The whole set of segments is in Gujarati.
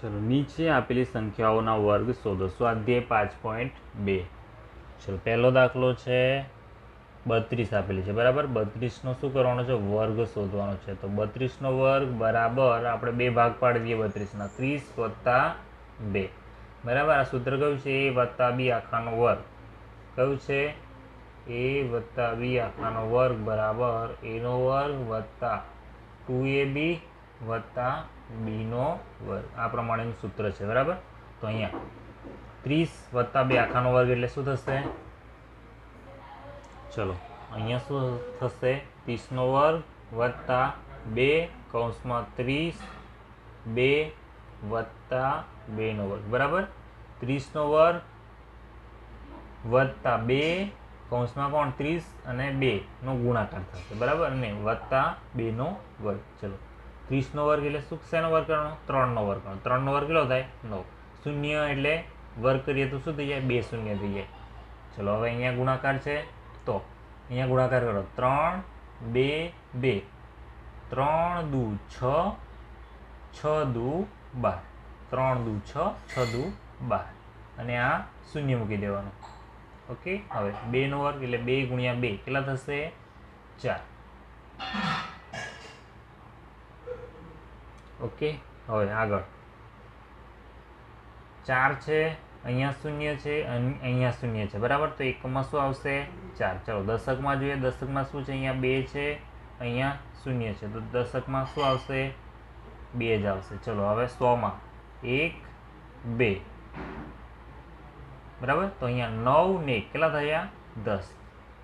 ચલો, નીચે આપેલી સંખ્યાઓના વર્ગ શોધો સ્વાધ્યાય પાંચ પોઈન્ટ બે. ચલો, પહેલો દાખલો છે બત્રીસ આપેલી છે, બરાબર? બત્રીસનો શું કરવાનો છે? વર્ગ શોધવાનો છે. તો બત્રીસનો વર્ગ બરાબર આપણે બે ભાગ પાડી દઈએ બત્રીસના. ત્રીસ વત્તા બે. બરાબર? આ સૂત્ર કયું છે? એ વત્તા બી આખાનો વર્ગ. કયું છે? એ વત્તા બી આખાનો વર્ગ બરાબર. એનો વર્ગ વત્તા ટુ એ બી વત્તા બીનો વર્ગ. આ પ્રમાણેનું સૂત્ર છે, બરાબર? તો અહીંયા ત્રીસ વત્તા બે આખાનો વર્ગ એટલે શું થશે? ચલો, અહીંયા શું થશે? ત્રીસનો વર્ગ વત્તા બે કૌંસમાં ત્રીસ, બે વત્તા બેનો વર્ગ. બરાબર? ત્રીસનો વર્ગ વત્તા બે કૌંસમાં કોણ? ત્રીસ અને બેનો ગુણાકાર થશે. બરાબર? અને વત્તા બેનો વર્ગ. ચલો ત્રીસનો વર્ગ એટલે શું? શેનો વર્ગ કરવાનો? ત્રણનો વર્ગ કરવાનો. ત્રણનો વર્ગ કેટલો થાય? નવ. શૂન્ય એટલે વર્ગ કરીએ તો શું થઈ જાય? બે શૂન્ય થઈ જાય. ચલો, હવે અહીંયા ગુણાકાર છે. તો અહીંયા ગુણાકાર કરો. ત્રણ, બે બે. ત્રણ દુ છ છ દુ બાર. ત્રણ દુ છ છ દુ બાર. અને આ શૂન્ય મૂકી દેવાનું. ઓકે? હવે બેનો વર્ગ એટલે બે ગુણ્યા બે. કેટલા થશે? ચાર. ઓકે? હવે આગળ. ચાર છે, અહીંયા શૂન્ય છે, અને, અહીંયા શૂન્ય છે. બરાબર? તો એકમાં શું આવશે? ચાર. ચલો, દશકમાં જોઈએ. દશકમાં શું છે? અહીંયા બે છે, અહીંયા શૂન્ય છે. તો દશકમાં શું આવશે? બે જ આવશે. ચલો, હવે સોમાં. એક, બે. બરાબર? તો અહીંયા નવ ને કેટલા થયા? દસ.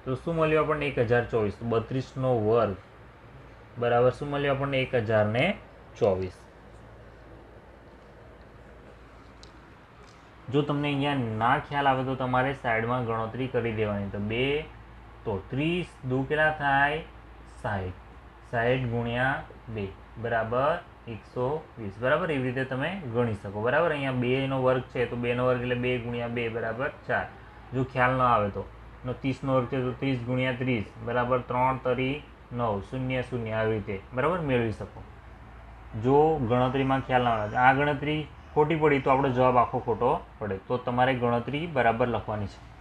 તો શું મળ્યું આપણને? એક હજાર ચોવીસ. બત્રીસનો વર્ગ. બરાબર? શું મળ્યું આપણને? એક હજાર ને ચોવીસ. જો તમને અહીંયા ના ખ્યાલ આવે તો તમારે સાઈડમાં ગણતરી કરી દેવાની. તો બે, તો ત્રીસ દુ કેટલા થાય સાહીઠ સાહીઠ ગુણ્યા બે, બરાબર એકસો વીસ. બરાબર? એવી રીતે તમે ગણી શકો. બરાબર? અહીંયા બેનો વર્ગ છે તો બેનો વર્ગ એટલે બે ગુણ્યા બે, બરાબર ચાર. જો ખ્યાલ ન આવે તો. ત્રીસનો વર્ગ છે તો ત્રીસ ગુણ્યા ત્રીસ, બરાબર ત્રણ તરી નવ. શૂન્ય શૂન્ય. આવી રીતે. બરાબર? મેળવી શકો. જો ગણતરીમાં ખ્યાલ ના આવે. આ ગણતરી ખોટી પડી તો આપણો જવાબ આખો ખોટો પડે. તો તમારે ગણતરી બરાબર લખવાની છે.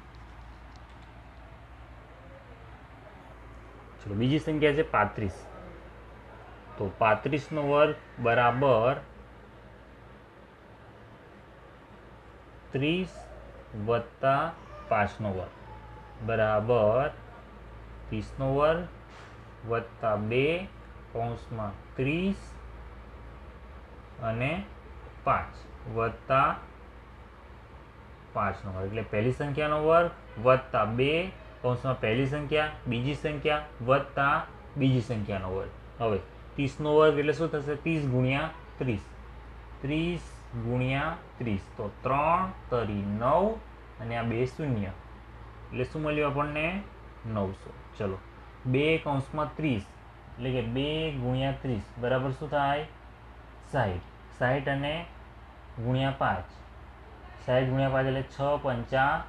ચલો, બીજી સંખ્યા છે પાંત્રીસ. તો પાંત્રીસનો વર્ગ બરાબર ત્રીસ વત્તા પાંચનો વર્ગ. બરાબર ત્રીસનો વર્ગ વત્તા બે કૌંસમાં ત્રીસ અને પાંચ. વત્તા પાંચનો વર્ગ. એટલે પહેલી સંખ્યાનો વર્ગ, વત્તા બે કૌંસમાં પહેલી સંખ્યા, બીજી સંખ્યા, વત્તા બીજી સંખ્યાનો વર્ગ. હવે ત્રીસનો વર્ગ એટલે શું થશે? ત્રીસ ગુણ્યા ત્રીસ. ત્રીસ ગુણ્યા ત્રીસ. તો ત્રણ તરી નવ અને આ બે શૂન્ય. એટલે શું મળ્યું આપણને? નવસો. ચલો. બે કૌંસમાં ત્રીસ. એટલે કે બે ગુણ્યા ત્રીસ. બરાબર શું થાય? સાઠ સાઠ અને ગુણ્યા પાંચ. સાહીઠ ગુણ્યા પાંચ એટલે છ પંચા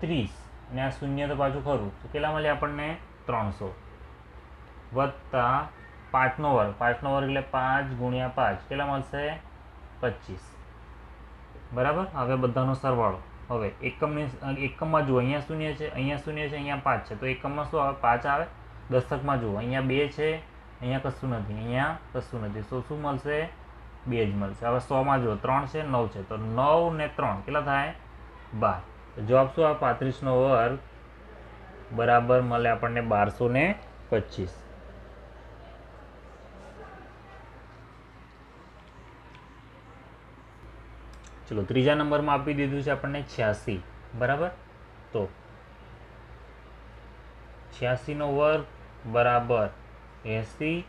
ત્રીસ. અને આ શૂન્ય તો પાછું ખરું. તો કેટલા મળે આપણને? ત્રણસો. વત્તા પાંચનો વર્ગ. પાંચનો વર્ગ એટલે પાંચ ગુણ્યા પાંચ. કેટલા મળશે? પચીસ. બરાબર? હવે બધાનો સરવાળો. હવે એકમની એકમમાં જુઓ. અહીંયા શૂન્ય છે, અહીંયા શૂન્ય છે, અહીંયા પાંચ છે. તો એકમમાં શું આવે? પાંચ આવે? દશકમાં જુઓ. અહીંયા બે છે અહીંયા કશું નથી, અહીંયા કશું નથી. તો શું મળશે? બે જ મળશે. હવે સોમાં જુઓ, ત્રણ છે, નવ છે. તો નવ ને ત્રણ કેટલા થાય? બાર. તો જવાબ શું આ પાંત્રીસનો વર્ગ બરાબર મળે આપણને બારસો ને પચીસ. ચલો, ત્રીજા નંબરમાં આપી દીધું છે આપણને છ્યાસી. બરાબર? તો છ્યાસીનો વર્ગ બરાબર એંસી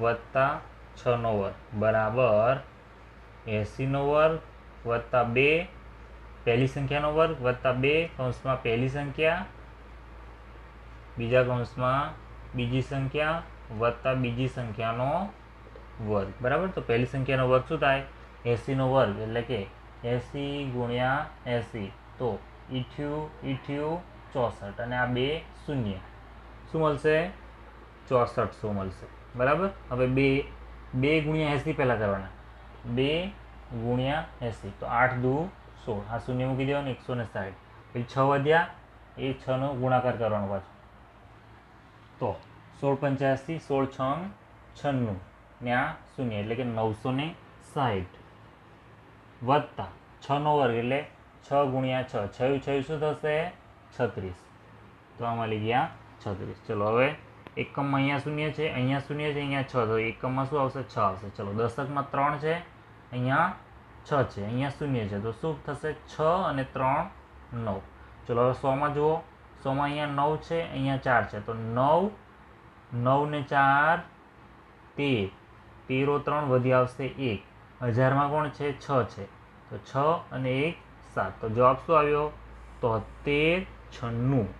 વત્તા છનો વર્ગ. બરાબર. એંસીનો વર્ગ વત્તા બે પહેલી સંખ્યાનો વર્ગ વત્તા બે કૌંસમાં પહેલી સંખ્યા. બીજા કૌંસમાં બીજી સંખ્યા વત્તા બીજી સંખ્યાનો વર્ગ. બરાબર? તો પહેલી સંખ્યાનો વર્ગ શું થાય? એંસીનો વર્ગ. એટલે કે એંસી ગુણ્યા એંસી. તો ઈઠ્યું ઈઠ્યું ચોસઠ. અને આ બે શૂન્ય. શું મળશે? ચોસઠસો મળશે. બરાબર? હવે બે બે ગુણ્યા એંસી પહેલાં કરવાના. બે ગુણ્યા એંસી. તો આઠ દુ સોળ. આ શૂન્ય મૂકી દેવાનું, એકસો ને સાઠ. પછી છ વધ્યા, એ છનો ગુણાકાર કરવાનો પાછો. તો સોળ પંચ્યાસી, સોળ છ છન્નું. ને આ શૂન્ય, એટલે કે નવસો ને સાઠ. વત્તા છનો વર્ગ એટલે છ ગુણ્યા છ. છયું છયું શું થશે? છત્રીસ. તો આમાં લઈ ગયા છત્રીસ. ચલો હવે એકમમાં અહીંયા શૂન્ય છે, અહીંયા શૂન્ય છે, અહીંયા છ તો એકમમાં શું આવશે? છ આવશે. ચલો, દશકમાં ત્રણ છે, અહીંયા છ છે, અહીંયા શૂન્ય છે. તો શું થશે? છ અને ત્રણ નવ. ચલો, હવે સોમાં જુઓ. સોમાં અહીંયા નવ છે, અહીંયા ચાર છે. તો નવ નવ ને ચાર, તેર. તેરો ત્રણ વધી આવશે એક. હજારમાં કોણ છે? છ છે. તો છ અને એક સાત. તો જવાબ શું આવ્યો? તોતેર છન્નું.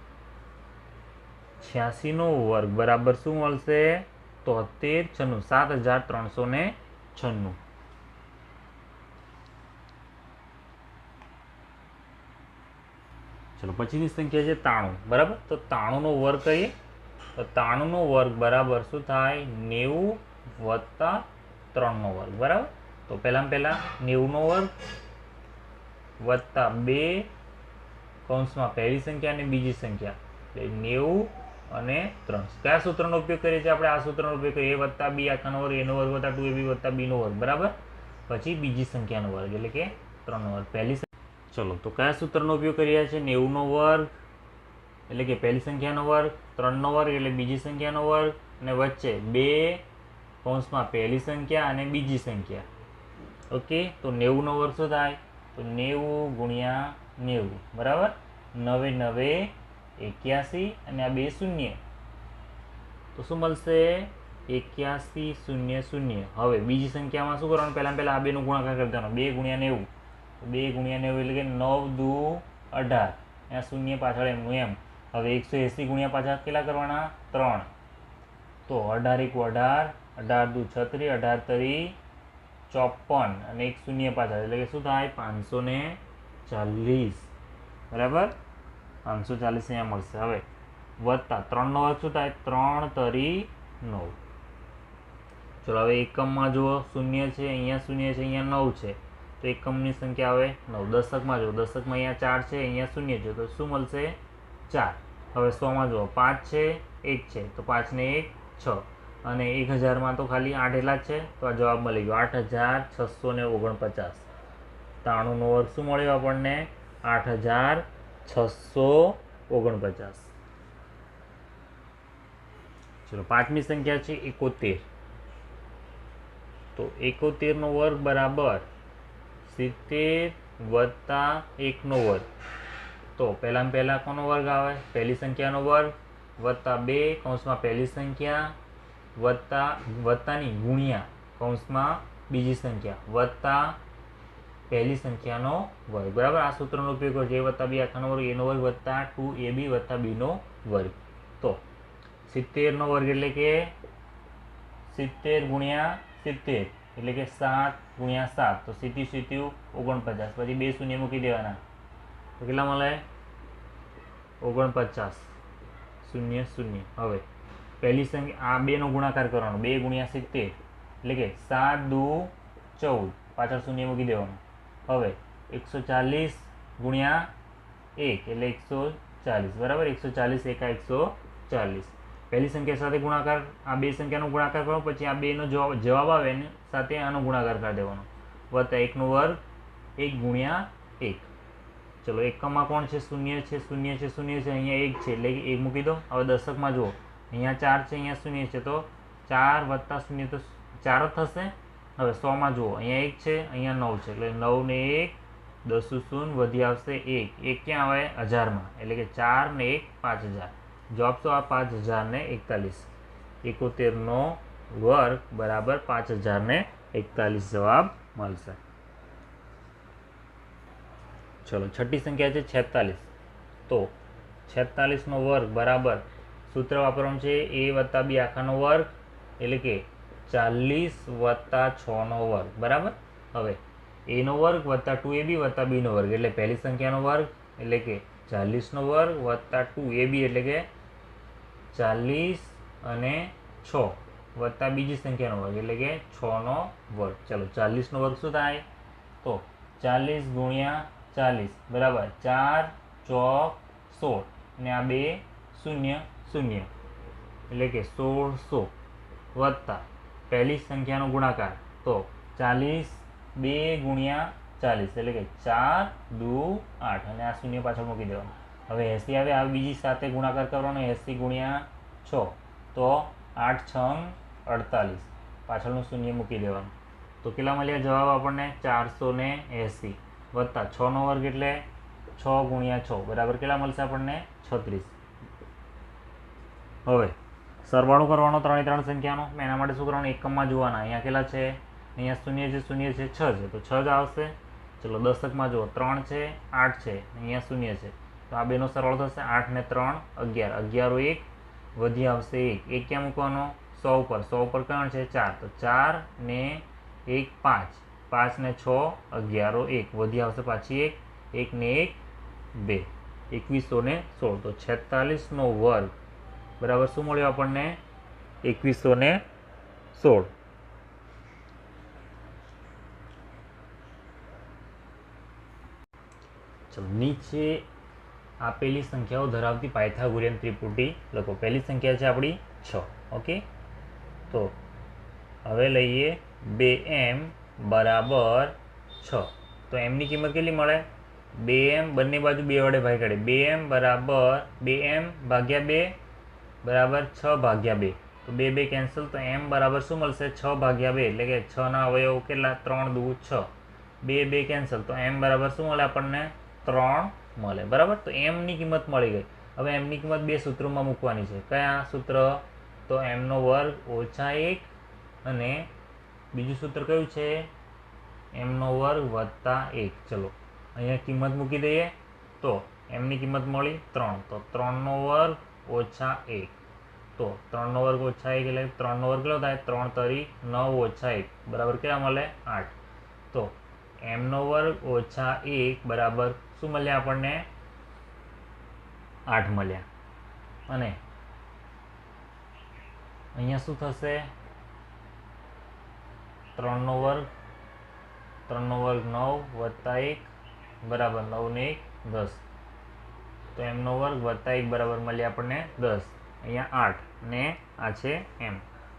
છ્યાસીનો વર્ગ. બરાબર શું મળશે? તોતેર છન્નું, સાત હજાર ત્રણસો ને છન્નું. ચલો, પછીની સંખ્યા છે તાણું. બરાબર? તો તાણુંનો વર્ગ કહીએ. તો તાણુંનો વર્ગ બરાબર શું થાય? નેવું વત્તા ત્રણનો વર્ગ. બરાબર? તો પહેલાં પહેલાં નેવુંનો વર્ગ વત્તા બે કૌંસમાં પહેલી સંખ્યા અને બીજી સંખ્યા. એટલે નેવું અને ત્રણ. કયા સૂત્રનો ઉપયોગ કરીએ છીએ આપણે? આ સૂત્રનો ઉપયોગ કરીએ. એ વત્તા બી આખાનો વર્ગ, એનો વર્ગ વત્તા ટુ એ બી વત્તા બીનો વર્ગ. બરાબર? પછી બીજી સંખ્યાનો વર્ગ, એટલે કે ત્રણનો વર્ગ. પહેલી ચલો, તો કયા સૂત્રનો ઉપયોગ કરી રહ્યા છે નેવુંનો વર્ગ, એટલે કે પહેલી સંખ્યાનો વર્ગ, ત્રણનો વર્ગ, એટલે બીજી સંખ્યાનો વર્ગ, અને વચ્ચે બે કૌંસમાં પહેલી સંખ્યા અને બીજી સંખ્યા. ઓકે? તો નેવુંનો વર્ગ શું થાય? તો નેવું ગુણ્યા નેવું. બરાબર? નવે નવે એક્યાસી અને આ બે શૂન્ય. તો શું મળશે? એક્યાસી શૂન્ય શૂન્ય. હવે બીજી સંખ્યામાં શું કરવાનું? પહેલાં પહેલાં આ બેનો ગુણાકાર કરી દેવાનો. બે ગુણ્યા નેવું. બે ગુણ્યા નેવું એટલે કે નવ દુ અઢાર. અહીંયા શૂન્ય પાછળ એમનું એમ. હવે એકસો એંસી ગુણ્યા પાછળ કેટલા કરવાના? ત્રણ. તો અઢાર એક અઢાર અઢાર દુ છત્રીસ અઢાર તરી ચોપન અને એક શૂન્ય પાછળ. એટલે કે શું થાય? પાંચસો ચાલીસ. બરાબર? પાંચસો ચાલીસ અહીંયા મળશે. હવે વત્તા ત્રણનો વર્ગ શું થાય? ત્રણ તરી નવ. ચલો હવે એકમમાં જુઓ, શૂન્ય છે, અહીંયા શૂન્ય છે, અહીંયા નવ છે. તો એકમની સંખ્યા આવે નવ. દશકમાં જુઓ, દશકમાં અહીંયા ચાર છે, અહીંયા શૂન્ય છે. તો શું મળશે? ચાર. હવે સોમાં જુઓ, પાંચ છે, એક છે. તો પાંચને એક, છ. અને એક હજારમાં તો ખાલી આઠ એટલા જ છે. તો આ જવાબ મળી ગયો, આઠ હજાર છસો ને ઓગણપચાસ. ત્રાણુંનો વર્ગ શું મળ્યો આપણને? આઠ હજાર છસો ઓગણપચાસ. ચલો, પાંચમી સંખ્યા છે એકોતેર. તો એકોતેરનો વર્ગ બરાબર સિત્તેર વત્તા એકનો વર્ગ. તો પહેલાં પહેલાં કોનો વર્ગ આવે? પહેલી સંખ્યાનો વર્ગ વત્તા બે કૌંસમાં પહેલી સંખ્યા વત્તા, વત્તાની ગુણ્યા કૌંસમાં બીજી સંખ્યા. વત્તા પહેલી સંખ્યાનો વર્ગ. બરાબર? આ સૂત્રનો ઉપયોગ કરો. જે વત્તા બી આખાનો વર્ગ, એનો વર્ગ વત્તા ટુ એ બી વત્તા બીનો વર્ગ. તો સિત્તેરનો વર્ગ એટલે કે સિત્તેર ગુણ્યા સિત્તેર એટલે કે સાત ગુણ્યા સાત. તો સીટી સિત્યુ ઓગણપચાસ. પછી બે શૂન્ય મૂકી દેવાના. તો કેટલા મળે? ઓગણપચાસ. શૂન્ય શૂન્ય. હવે પહેલી સંખ્યા, આ બેનો ગુણાકાર કરવાનો. બે ગુણ્યા સિત્તેર એટલે કે સાત દુ ચૌદ. પાછળ શૂન્ય મૂકી દેવાનું. હવે એકસો ચાલીસ ગુણ્યા એક એટલે એકસો ચાલીસ. બરાબર? એકસો ચાલીસ, એકા એકસો ચાલીસ. પહેલી સંખ્યા સાથે ગુણાકાર, આ બે સંખ્યાનો ગુણાકાર કરો, પછી આ બેનો જવાબ જવાબ આવે ને સાથે આનો ગુણાકાર કરી દેવાનો. વત્તા એકનો વર્ગ, એક ગુણ્યા એક. ચલો એકમમાં કોણ છે? શૂન્ય છે શૂન્ય છે શૂન્ય છે, અહીંયા એક છે, એટલે એક મૂકી દો. હવે દશકમાં જુઓ, અહીંયા ચાર છે, અહીંયા શૂન્ય છે, તો ચાર વત્તા શૂન્ય તો ચાર જ થશે. હવે સોમાં જુઓ, અહીંયા એક છે, અહીંયા નવ છે. એટલે નવ ને એક, દસ શૂન્ય વધી આવશે એક. એક ક્યાં આવે? હજારમાં. એટલે કે ચાર ને એક, પાંચ હજાર. જવાબ તો આ પાંચ હજારને એકતાલીસ. એકોતેરનો વર્ગ બરાબર પાંચ હજારને એકતાલીસ જવાબ મળશે. ચલો, છઠ્ઠી સંખ્યા છે છેતાલીસ. તો છેતાલીસનો વર્ગ બરાબર સૂત્ર વાપરવાનું છે એ વત્તા બી આખાનો વર્ગ. એટલે કે ચાલીસ વત્તા છનો વર્ગ, બરાબર? હવે એનો વર્ગ વત્તા ટુ એ બી વત્તા બીનો વર્ગ, એટલે પહેલી સંખ્યાનો વર્ગ, એટલે કે ચાલીસનો વર્ગ વત્તા ટુ એ બી એટલે કે ચાલીસ અને છ વત્તા બીજી સંખ્યાનો વર્ગ, એટલે કે છનો વર્ગ. ચલો ચાલીસનો વર્ગ શું થાય? તો ચાલીસ ગુણ્યા ચાલીસ, બરાબર? ચાર ચોક સોળ અને આ બે શૂન્ય શૂન્ય, એટલે કે સોળસો વત્તા પહેલી સંખ્યાનો ગુણાકાર. તો ચાલીસ બે ગુણ્યા ચાલીસ, એટલે કે ચાર દુ આઠ, અને આ શૂન્ય પાછળ મૂકી દેવાનું. હવે એંસી આવે, આ બીજી સાથે ગુણાકાર કરવાનો, એંસી ગુણ્યા છ. તો આઠ છ અડતાલીસ. પાછળનું શૂન્ય મૂકી દેવાનું. તો કેટલા મળ્યા? જવાબ આપણને ચારસો ને એંસી. વત્તા છનો વર્ગ એટલે છ ગુણ્યા છ. બરાબર કેટલા મળશે આપણને? છત્રીસ. હવે સરવાળો કરવાનો ત્રણે ત્રણ સંખ્યાનો? એના માટે શું કરવાનું એકમમાં જોવાના. અહીંયા કેટલા છે, અહીંયા શૂન્ય છે શૂન્ય છે, છ છે. તો છ જ આવશે. ચલો, દશકમાં જુઓ. ત્રણ છે, આઠ છે, અહીંયા શૂન્ય છે. તો આ બેનો સરવાળો થશે આઠ ને ત્રણ, અગિયાર. અગિયારો એક, વધી આવશે એક. એક ક્યાં મૂકવાનો? સો ઉપર. સો ઉપર કણ છે? ચાર. તો ચાર ને એક પાંચ. પાંચ ને છ, અગિયારો એક. વધી આવશે પાછી એક. એક ને એક, બે. એકવીસો ને સોળ. તો છેતાલીસનો વર્ગ બરાબર શું મળ્યું આપણને? એકવીસો ને સોળ. નીચે આપેલી સંખ્યાઓ ધરાવતી પાયથાગોરિયન ત્રિપુટી લખો. પહેલી સંખ્યા છે આપણી છ, ઓકે? તો હવે લઈએ બે એમ બરાબર છ. તો એમની કિંમત કેટલી મળે? બે એમ બંને બાજુ બે વડે ભાઈ કાઢે. બે એમ બરાબર, બે એમ ભાગ્યા બે બરાબર છ ભાગ્યા બે. તો બે બે કેન્સલ તો એમ બરાબર શું મળશે? છ ભાગ્યા બે, એટલે કે છના અવયવ કેટલા? ત્રણ દુ છ. બે બે કેન્સલ તો એમ બરાબર શું મળે આપણને? ત્રણ મળે. બરાબર? તો એમની કિંમત મળી ગઈ. હવે એમની કિંમત બે સૂત્રોમાં મૂકવાની છે. કયા સૂત્ર? તો એમનો વર્ગ ઓછા એક અને બીજું સૂત્ર કયું છે? એમનો વર્ગ વત્તા એક. ચલો, અહીંયા કિંમત મૂકી દઈએ. તો એમની કિંમત મળી ત્રણ. તો ત્રણનો વર્ગ ઓછા એક. તો ત્રણનો વર્ગ ઓછા એક એટલે ત્રણનો વર્ગ કેટલો થાય? ત્રણ તરી નવ ઓછા એક. બરાબર કેટલા મળે? આઠ. તો એમનો વર્ગ ઓછા એક બરાબર શું મળ્યા આપણને? આઠ મળ્યા. અને અહીંયા શું થશે? ત્રણનો વર્ગ ત્રણનો વર્ગ નવ વત્તા એક બરાબર નવ ને એક દસ. તો એમનો વર્ગ વત્તા એક બરાબર મળ્યા આપણને દસ. અહીંયા આઠ ને આ છે એમ.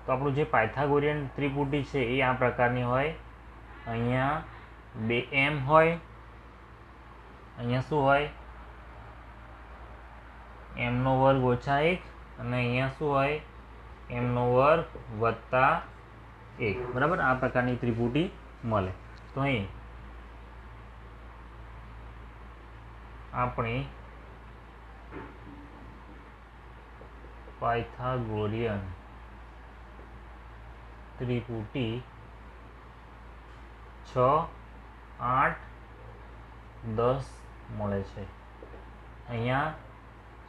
તો આપણું જે પાયથાગોરિયન ત્રિપુટી છે એ આ પ્રકારની હોય. અહીંયા બે એમ હોય. અહીંયા શું હોય? એમનો વર્ગ ઓછા એક અને અહીંયા શું હોય? એમનો વર્ગ વત્તા એક. બરાબર? આ પ્રકારની ત્રિપુટી મળે. તો અહીં આપણી પાયથાગોરિયન ત્રિપુટી છ, આઠ, દસ મળે છે. અહીંયા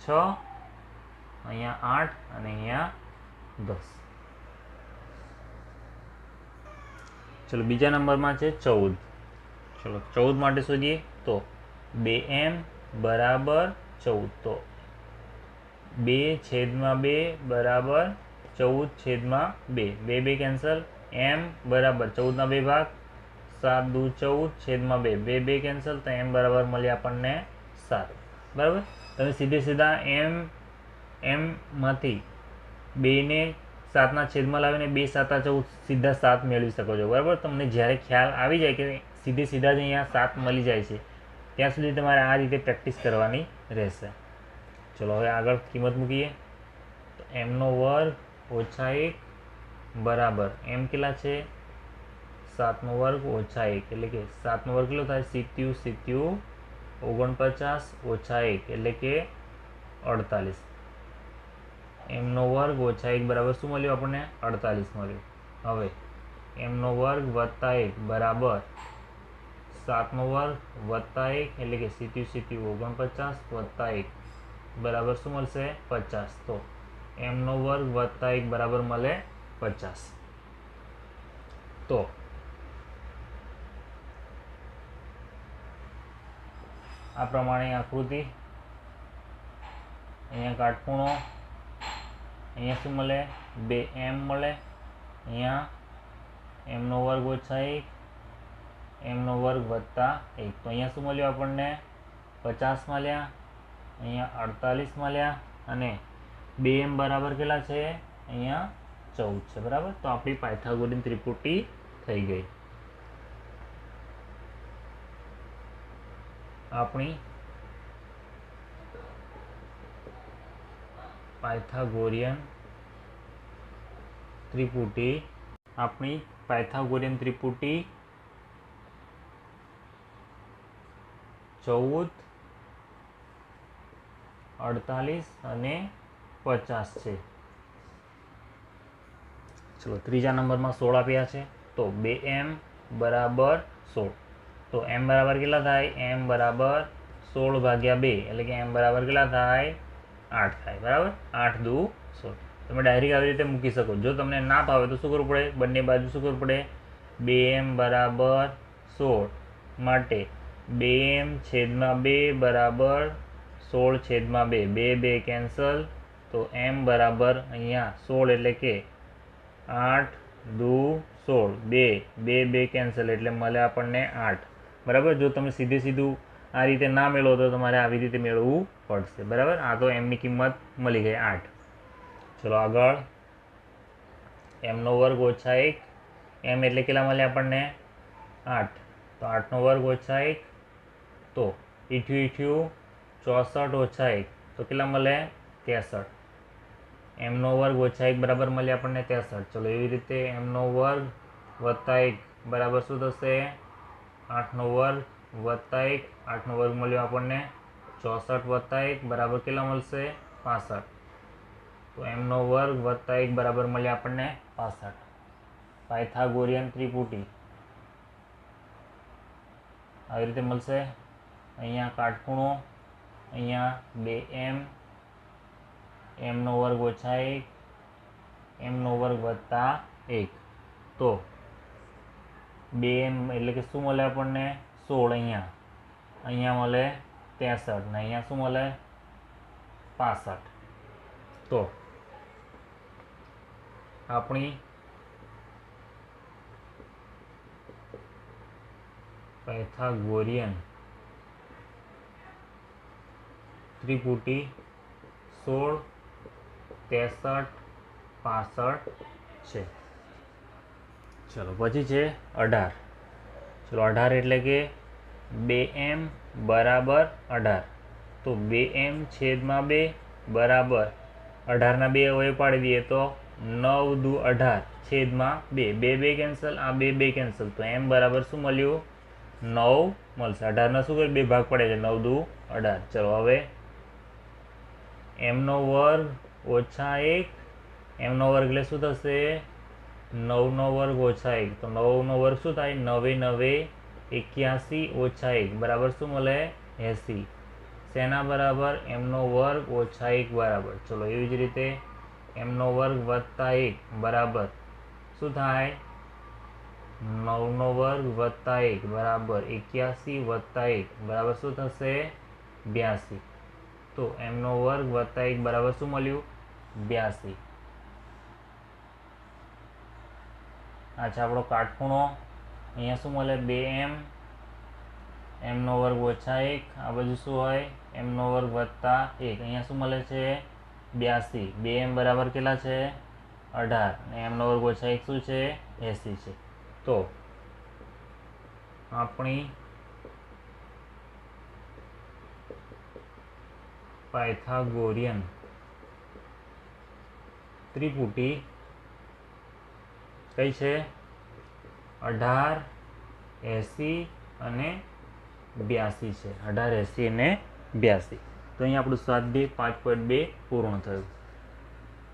છ, અહીંયા આઠ અને અહીંયા દસ. ચલો બીજા નંબરમાં છે ચૌદ. ચલો ચૌદ માટે શોધીએ તો બે એમ બરાબર ચૌદ. તો બે છેદમાં બે બરાબર ચૌદ છેદમાં બે. બે બે કેન્સલ એમ બરાબર ચૌદના બે ભાગ. સાત દુ ચૌદ છેદમાં બે. બે બે કેન્સલ તો એમ બરાબર મળ્યા આપણને સાત. બરાબર? તમે સીધે સીધા એમ એમમાંથી બેને સાતના છેદમાં લાવીને બે, સાતા ચૌદ સીધા સાત મેળવી શકો છો. બરાબર? તમને જ્યારે ખ્યાલ આવી જાય કે સીધે સીધા જ અહીંયા સાત મળી જાય છે, ત્યાં સુધી તમારે આ રીતે પ્રેક્ટિસ કરવાની રહેશે. ચલો, હવે આગળ કિંમત મૂકીએ. તો એમનો વર્ગ ઓછા એક બરાબર. એમ કેટલા છે? સાતનો વર્ગ ઓછા એક. એટલે કે સાતનો વર્ગ કેટલો થાય? સિત્યુ સિત્યુ ઓગણપચાસ, ઓછા એક. એટલે કે અડતાલીસ. એમનો વર્ગ ઓછા એક બરાબર શું મળ્યું આપણને? અડતાલીસ મળ્યું. હવે એમનો વર્ગ વત્તા એક બરાબર. સાતનો વર્ગ વત્તા એક, એટલે કે સીત્યુ સીત્યુ ઓગણપચાસ વત્તા એક. બરાબર શું મળશે? પચાસ. તો એમનો વર્ગ વત્તા એક બરાબર મળે પચાસ. તો આ પ્રમાણે આકૃતિ અહીંયા કાટખૂણો, અહીંયા શું મળે? બે એમ મળે. અહીંયા એમનો વર્ગ ઓછા એક, એમનો વર્ગ વત્તા એક. તો અહીંયા શું મળ્યું આપણને? પચાસ મળ્યા. અહીંયા અડતાલીસ મળ્યા અને બે એમ બરાબર કેટલા છે? અહીંયા ચૌદ છે, બરાબર? તો આપણી પાયથાગોરિયન ત્રિપુટી થઈ ગઈ. આપણી પાયથાગોરિયન ત્રિપુટી, આપણી પાયથાગોરિયન ત્રિપુટી ચૌદ અડતાલીસ અને પચાસ છે. ચલો, ત્રીજા નંબરમાં સોળ આપ્યા છે, તો બે એમ બરાબર સોળ. તો એમ બરાબર કેટલા થાય? એમ બરાબર સોળ ભાગ્યા બે, એટલે કે એમ બરાબર કેટલા થાય? આઠ થાય, બરાબર? આઠ દુ સોળ. તમે ડાયરેક્ટ આવી રીતે મૂકી શકો. જો તમને ના ફાવે તો શું કરવું પડે? બંને બાજુ શું કરવું પડે? બે એમ બરાબર સોળ. માટે બે એમ છેદમાં બે બરાબર સોળ છેદમાં બે બે બે કેન્સલ તો એમ બરાબર અહીંયા સોળ એટલે કે આઠ દુ સોળ, બે બે બે કેન્સલ એટલે મળે આપણને આઠ. બરાબર? જો તમે સીધે સીધું આ રીતે ના મેળવો તો તમારે આવી રીતે મેળવવું પડશે. બરાબર? આ તો એમની કિંમત મળી ગઈ આઠ. ચલો આગળ. એમનો વર્ગ ઓછા એક એમ એટલે કેટલા મળે આપણને આઠ? તો આઠનો વર્ગ ઓછા એક, તો ઈઠ્યું ઈઠ્યું ચોસઠ ઓછા એક. તો કેટલા મળે? ત્રેસઠ. એમનો વર્ગ ઓછા એક બરાબર મળે આપણને ત્રેસઠ. ચલો એવી રીતે એમનો વર્ગ વત્તા એક બરાબર શું થશે? આઠનો વર્ગ વત્તા એક. આઠનો વર્ગ મળ્યો આપણને ચોસઠ વત્તા એક બરાબર કેટલા મળશે? પાસઠ. તો એમનો વર્ગ વત્તા એક બરાબર મળે આપણને પાસઠ. પાયથાગોરિયન ત્રિપુટી. આવી રીતે મળશે. અહીંયા કાટખૂણો અહીંયા બે એમ એમનો વર્ગ ઓછા એક એમનો વર્ગ વત્તા એક. તો બે એમ એટલે કે શું મળે આપણને? સોળ અહીંયા. અહીંયા મળે ત્રેસઠ ને અહીંયા શું મળે? પાસઠ. તો આપણી પાયથાગોરિયન ત્રિપુટી સોળ, ત્રેસઠ, પાસઠ છે. ચલો, પછી છે અઢાર. ચલો, અઢાર એટલે કે બે એમ બરાબર અઢાર. તો બે એમ છેદમાં બે બરાબર અઢારના બે હવે પાડી દઈએ તો નવ દુ અઢાર છેદમાં બે. બે બે કેન્સલ આ બે બે કેન્સલ તો એમ બરાબર શું મળ્યું? નવ મળશે. અઢારના શું કરે બે ભાગ પડે છે. નવ દુ અઢાર. ચલો, હવે એમનો વર્ગ ઓછા એક, એમનો વર્ગ એટલે શું થશે? નવનો વર્ગ ઓછા એક. તો નવનો વર્ગ શું થાય? નવે નવે એક્યાસી ઓછા એક. બરાબર શું મળે? એંસી. શેના બરાબર? એમનો વર્ગ ઓછા એક બરાબર. ચલો એવી જ રીતે એમનો વર્ગ વત્તા એક બરાબર. શું થાય? નવનો વર્ગ વત્તા એક બરાબર. એક્યાસી વત્તા એક. બરાબર શું થશે? બ્યાસી. તો એમનો વર્ગ વત્તા એક બરાબર શું મળ્યું? બ્યાસી. આ છે આપણો કાટખૂણો. અહીંયા શું મળે? બે એમ. એમનો વર્ગ ઓછા એક. આ બાજુ શું હોય? એમનો વર્ગ વત્તા એક. અહીંયા શું મળે છે? બ્યાસી. બે એમ બરાબર કેટલા છે? અઢાર. ને એમનો વર્ગ ઓછા એક શું છે? એંસી છે. તો આપણી પાયથાગોરિયન. ત્રિપુટી. કઈ છે? અઢાર, એંસી અને બ્યાસી છે. અઢાર, એંસી અને બ્યાસી. તો અહીંયા આપણું સ્વાધ્યાય પાંચ પોઈન્ટ બે પૂર્ણ થયું.